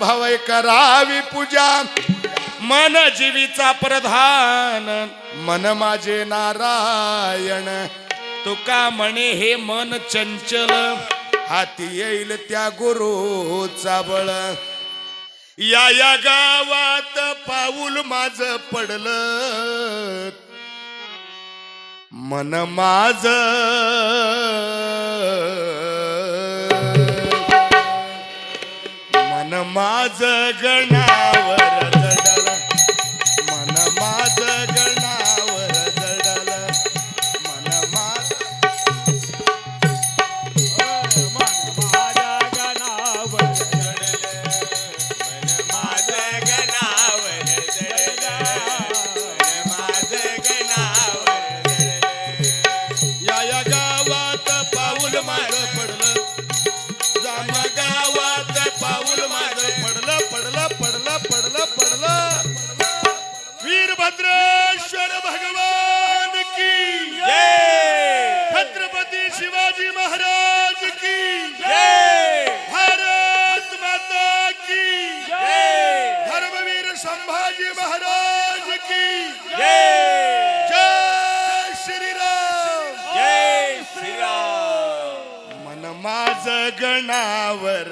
भावय करावी पूजा. मन जीवीचा प्रधान. मन माझे नारायण. तुका म्हणे हे मन चंचल. हाती येईल त्या गुरुचा बळ. या या गावात पाऊल माझ पडलं. मन माझ मन माझ गणावर संभाजी महाराज की जय। जय श्रीराम। जय श्रीराम। मन माझ गणावर